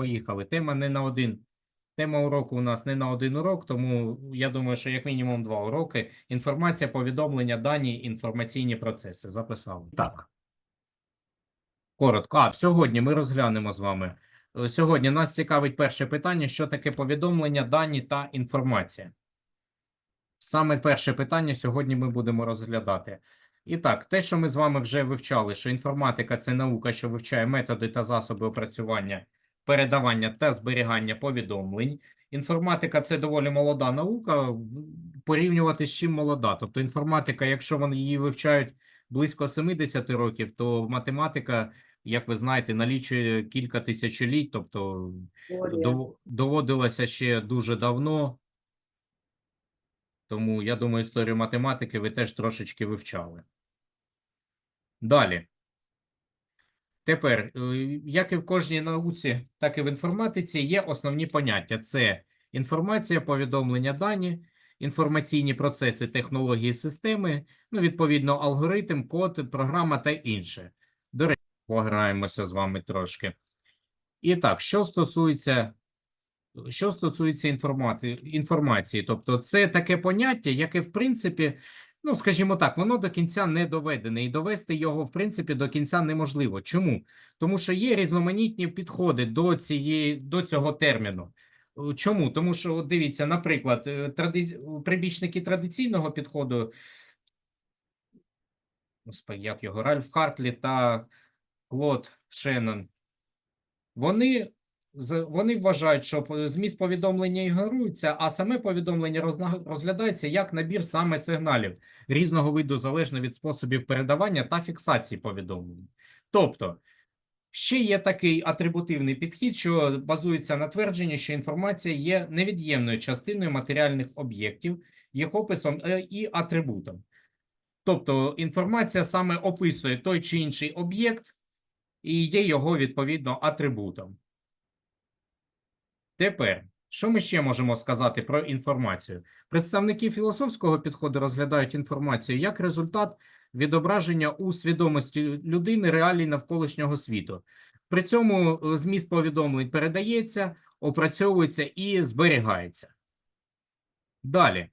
поїхали. Тема не на один. Тема уроку у нас не на один урок, тому я думаю, що як мінімум два уроки. Інформація, повідомлення, дані, інформаційні процеси. Записали. Так. Коротко. А, сьогодні ми розглянемо з вами. Е, Сьогодні нас цікавить перше питання: що таке повідомлення, дані та інформація. Саме перше питання сьогодні ми будемо розглядати. І так, те, що ми з вами вже вивчали, що інформатика це наука, що вивчає методи та засоби опрацювання, передавання та зберігання повідомлень. Інформатика це доволі молода наука. Порівнювати з чим молода. Тобто інформатика, якщо вони її вивчають близько 70 років, то математика, як ви знаєте, налічує кілька тисячоліть, тобто дов- доводилося ще дуже давно. Тому я думаю, історію математики ви теж трошечки вивчали. Далі. Тепер, е, як і в кожній науці, так і в інформатиці, є основні поняття: це інформація, повідомлення, дані, інформаційні процеси, технології, системи, ну, відповідно, алгоритм, код, програма та інше. До речі, пограємося з вами трошки. І так, що стосується що стосується інформати... інформації, тобто це таке поняття, яке, в принципі, ну, скажімо так, воно до кінця не доведене, і довести його, в принципі, до кінця неможливо. Чому? Тому що є різноманітні підходи до, цієї... до цього терміну. Е, Чому? Тому що, от дивіться, наприклад, е, тради... прибічники традиційного підходу, як його, Ральф Хартлі та Клод Шеннон, вони вони вважають, що зміст повідомлення ігнорується, а саме повідомлення розглядається як набір саме сигналів різного виду залежно від способів передавання та фіксації повідомлень. Тобто, ще є такий атрибутивний підхід, що базується на твердженні, що інформація є невід'ємною частиною матеріальних об'єктів, їх описом е, і атрибутом. Тобто, інформація саме описує той чи інший об'єкт і є його відповідно атрибутом. Тепер, що ми ще можемо сказати про інформацію? Представники філософського підходу розглядають інформацію як результат відображення у свідомості людини реалій навколишнього світу. При цьому е, зміст повідомлень передається, опрацьовується і зберігається. Далі.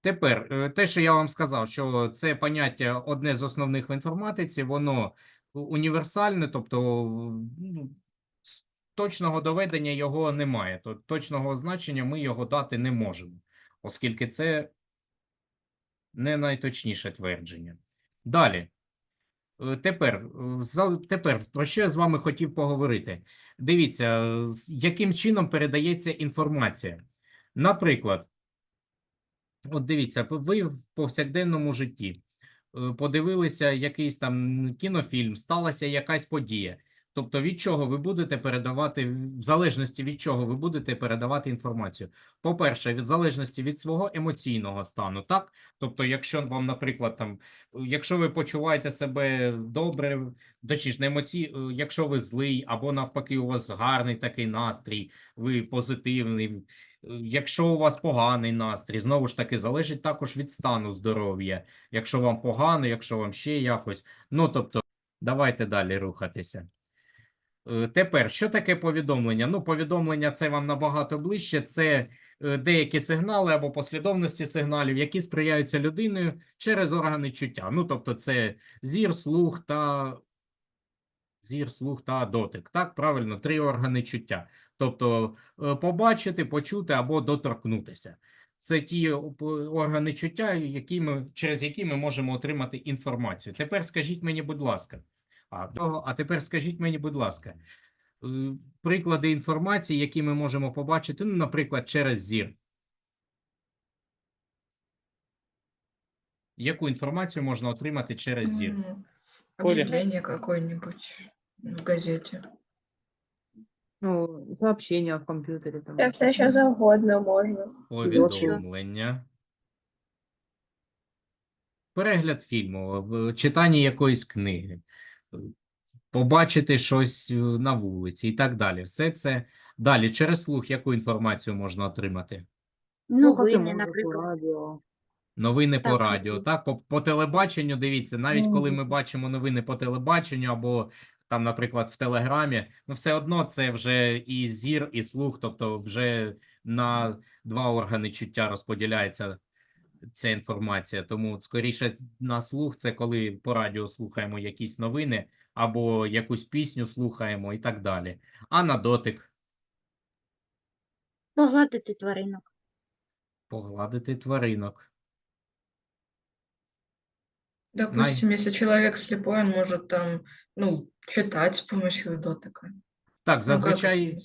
Тепер, е, те, що я вам сказав, що це поняття одне з основних в інформатиці, воно універсальне, тобто ну, точного доведення його немає. То точного значення ми його дати не можемо, оскільки це не найточніше твердження. Далі. Е, Тепер, е, тепер про що я з вами хотів поговорити? Дивіться, е, яким чином передається інформація. Наприклад, От дивіться, ви в повсякденному житті подивилися якийсь там кінофільм, сталася якась подія. Тобто, від чого ви будете передавати, в залежності від чого ви будете передавати інформацію. По-перше, від залежності від свого емоційного стану, так? Тобто, якщо вам, наприклад, там, якщо ви почуваєте себе добре, точніше, не емоцій, е, якщо ви злий, або навпаки, у вас гарний такий настрій, ви позитивний. Е, Якщо у вас поганий настрій, знову ж таки, залежить також від стану здоров'я. Якщо вам погано, якщо вам ще якось. Ну, тобто, давайте далі рухатися. Е, Тепер, що таке повідомлення? Ну, повідомлення це вам набагато ближче. Це е, деякі сигнали або послідовності сигналів, які сприяються людиною через органи чуття. Ну, тобто, це зір, слух та зір, слух та дотик. Так, правильно, три органи чуття. Тобто е, побачити, почути або доторкнутися. Це ті органи чуття, які ми, через які ми можемо отримати інформацію. Тепер скажіть мені, будь ласка, а, а тепер скажіть мені, будь ласка, е, приклади інформації, які ми можемо побачити, ну, наприклад, через зір. Яку інформацію можна отримати через зір? Объявление какое-нибудь в газете. Ну, сообщения в компьютере там. Та все, що завгодно можна. Повідомлення. Перегляд фільму, читання якоїсь книги, побачити щось е, на вулиці і так далі. Все це далі через слух, яку інформацію можна отримати? Новини, наприклад. радіо. Новини по радіо, так, по, по телебаченню, дивіться, навіть коли ми бачимо новини по телебаченню або там, наприклад, в Телеграмі, ну все одно це вже і зір, і слух, тобто вже на два органи чуття розподіляється ця інформація. Тому скоріше на слух це коли по радіо слухаємо якісь новини або якусь пісню слухаємо і так далі. А на дотик Погладити тваринок. погладити тваринок. Допустим, если человек слепой, он может там, ну, читать с помощью дотыка. Так, Ну, зазвичай.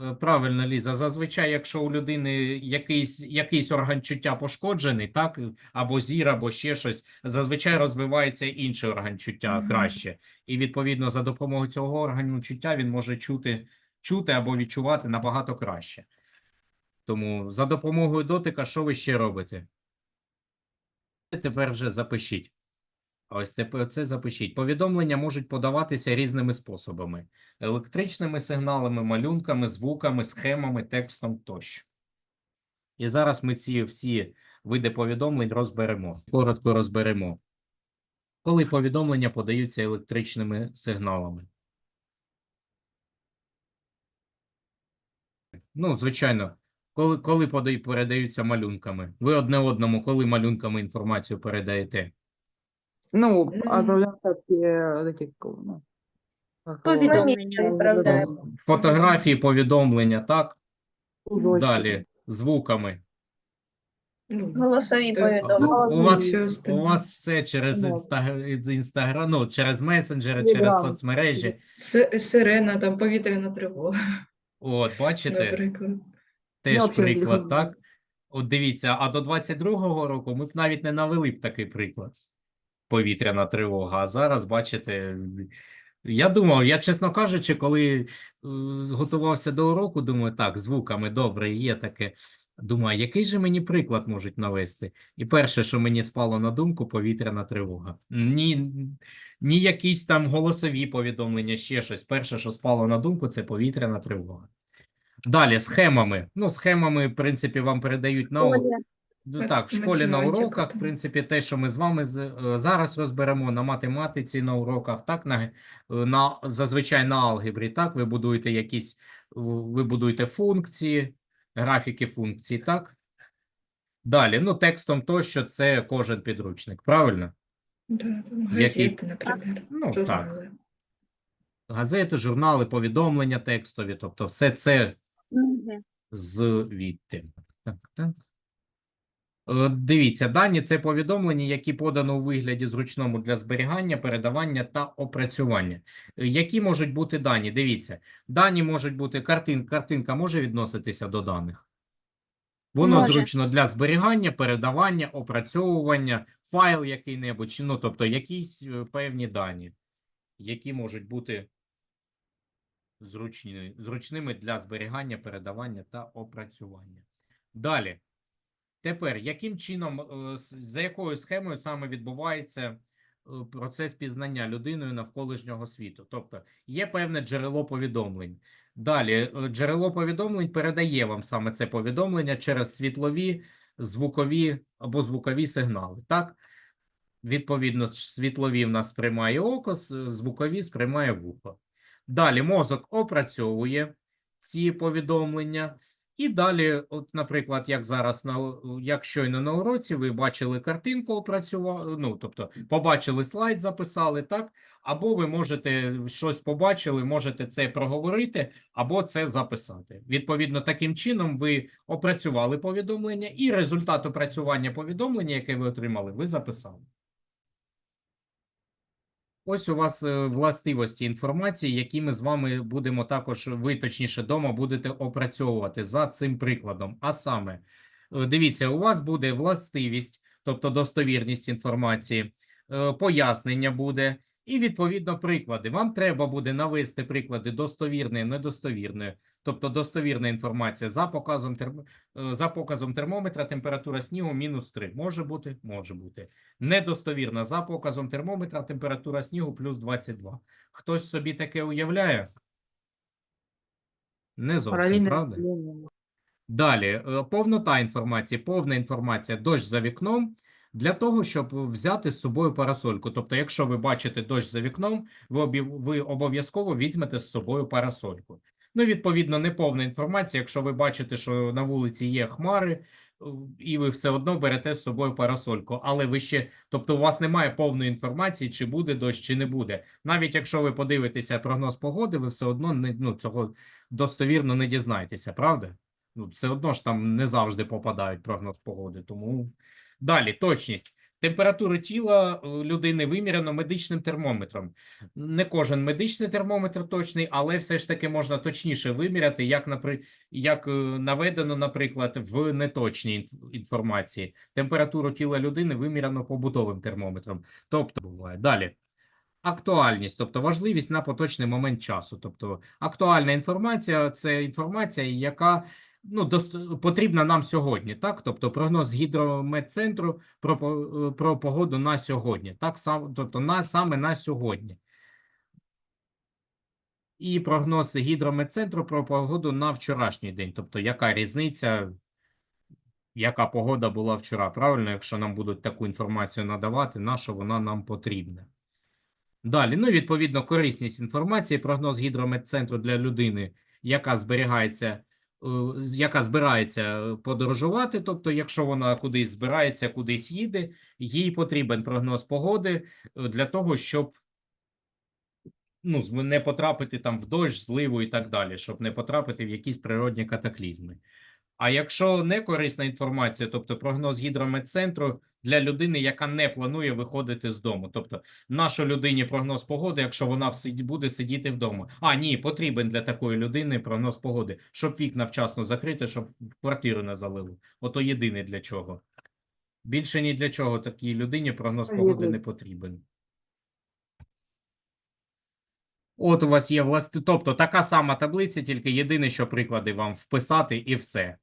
Е, Правильно, Ліза. Зазвичай, якщо у людини якийсь, якийсь орган чуття пошкоджений, так, або зір, або ще щось, зазвичай розвивається інший орган чуття Мгм. краще. І відповідно за допомогою цього органу чуття він може чути, чути або відчувати набагато краще. Тому за допомогою дотика, що ви ще робите? Тепер вже запишіть. Ось тепер це запишіть. Повідомлення можуть подаватися різними способами: електричними сигналами, малюнками, звуками, схемами, текстом тощо. І зараз ми ці всі види повідомлень розберемо. Коротко розберемо. Коли повідомлення подаються електричними сигналами. Ну, звичайно, коли, коли передаються малюнками. Ви одне одному, коли малюнками інформацію передаєте? Ну, М. отправляем такие, вот ну, как его, Повідомлення. Відправляємо. Фотографії, повідомлення, так? кружочки. Далі звуками. Ну, Голосові Да. повідомлення. У вас, у вас все через Да. інстаграм, ну, через месенджери, через Телеграм. соцмережі. Си- Сирена, там повітряна тривога, От, бачите, наприклад. теж Ну, приклад, телефон. так? От дивіться, а до 22-го року ми б навіть не навели б такий приклад. Повітряна тривога. А зараз, бачите, я думав, я, чесно кажучи, коли е, готувався до уроку, думаю, так, звуками добре, є таке. Думаю, який же мені приклад можуть навести? І перше, що мені спало на думку, повітряна тривога. Ні, ні якісь там голосові повідомлення, ще щось. Перше, що спало на думку, це повітряна тривога. Далі, схемами. Ну, схемами, в принципі, вам передають на у- Мат- Так, в школі на уроках, в принципі, те, що ми з вами е, зараз розберемо на математиці, на уроках, так, на, е, на, зазвичай на алгебрі, так, ви будуєте якісь, ви будуєте функції, графіки функцій, так? Далі, ну, текстом тощо це кожен підручник, правильно? Да, там Які- газети, наприклад, Ну, так. журнали. Газети, журнали, повідомлення текстові, тобто все це звідти. Так, так. Е, Дивіться, дані це повідомлення, які подано у вигляді зручному для зберігання, передавання та опрацювання. Е, Які можуть бути дані? Дивіться, дані можуть бути картин, картинка може відноситися до даних. Воно Може. зручно для зберігання, передавання, опрацьовування, файл який-небудь, ну, тобто якісь е, певні дані, які можуть бути зручні, зручними для зберігання, передавання та опрацювання. Далі. Тепер, яким чином, е, за якою схемою саме відбувається е, процес пізнання людиною навколишнього світу? Тобто є певне джерело повідомлень. Далі, е, джерело повідомлень передає вам саме це повідомлення через світлові, звукові або звукові сигнали. Так? Відповідно, світлові в нас сприймає око, звукові сприймає вухо. Далі мозок опрацьовує ці повідомлення. І далі, от, наприклад, як зараз на як щойно на уроці, ви бачили картинку, опрацювали, ну тобто побачили слайд, записали, так? Або ви можете щось побачили, можете це проговорити, або це записати. Відповідно, таким чином ви опрацювали повідомлення, і результат опрацювання повідомлення, яке ви отримали, ви записали. Ось у вас е, властивості інформації, які ми з вами будемо також, ви точніше дома будете опрацьовувати за цим прикладом. А саме, е, дивіться, у вас буде властивість, тобто достовірність інформації, е, пояснення буде, і відповідно приклади. Вам треба буде навести приклади достовірної, недостовірної, тобто достовірна інформація за показом терм... е, за показом термометра, температура снігу мінус 3. Може бути, може бути. Недостовірна за показом термометра, температура снігу плюс 22. Хтось собі таке уявляє? Не зовсім, правда? Далі, е, повнота інформації, повна інформація, дощ за вікном. Для того, щоб взяти з собою парасольку. Тобто, якщо ви бачите дощ за вікном, ви обов'язково візьмете з собою парасольку. Ну, відповідно, неповна інформація. Якщо ви бачите, що на вулиці є хмари, е, і ви все одно берете з собою парасольку. Але ви ще, тобто, у вас немає повної інформації, чи буде дощ, чи не буде. Навіть якщо ви подивитеся прогноз погоди, ви все одно не ну, цього достовірно не дізнаєтеся, правда? Ну, все одно ж там не завжди попадають прогноз погоди. Тому далі точність. Температуру тіла е, людини виміряно медичним термометром. Не кожен медичний термометр точний, але все ж таки можна точніше виміряти, як, як е, наведено, наприклад, в неточній інформації. Температуру тіла людини виміряно побутовим термометром. Тобто буває. Далі. Актуальність, тобто важливість на поточний момент часу. Тобто актуальна інформація це інформація, яка ну, дост... потрібна нам сьогодні. Так, тобто прогноз гідрометцентру про, про погоду на сьогодні. Так само, тобто на саме на сьогодні. І прогноз гідрометцентру про погоду на вчорашній день. Тобто, яка різниця, яка погода була вчора? Правильно, якщо нам будуть таку інформацію надавати, на що вона нам потрібна? Далі, ну, відповідно, корисність інформації, прогноз гідрометцентру для людини, яка зберігається, е, яка збирається е, подорожувати. Тобто, якщо вона кудись збирається, кудись їде, їй потрібен прогноз погоди е, для того, щоб ну, не потрапити там в дощ, зливу і так далі, щоб не потрапити в якісь природні катаклізми. А якщо не корисна інформація, тобто прогноз гідрометцентру для людини, яка не планує виходити з дому, тобто нашу людині прогноз погоди, якщо вона буде сидіти вдома. А ні, потрібен для такої людини прогноз погоди, щоб вікна вчасно закрити, щоб квартиру не залило. Ото єдине для чого. Більше ні для чого такій людині прогноз погоди не потрібен. От у вас є власне, тобто така сама таблиця, тільки єдине, що приклади вам вписати і все.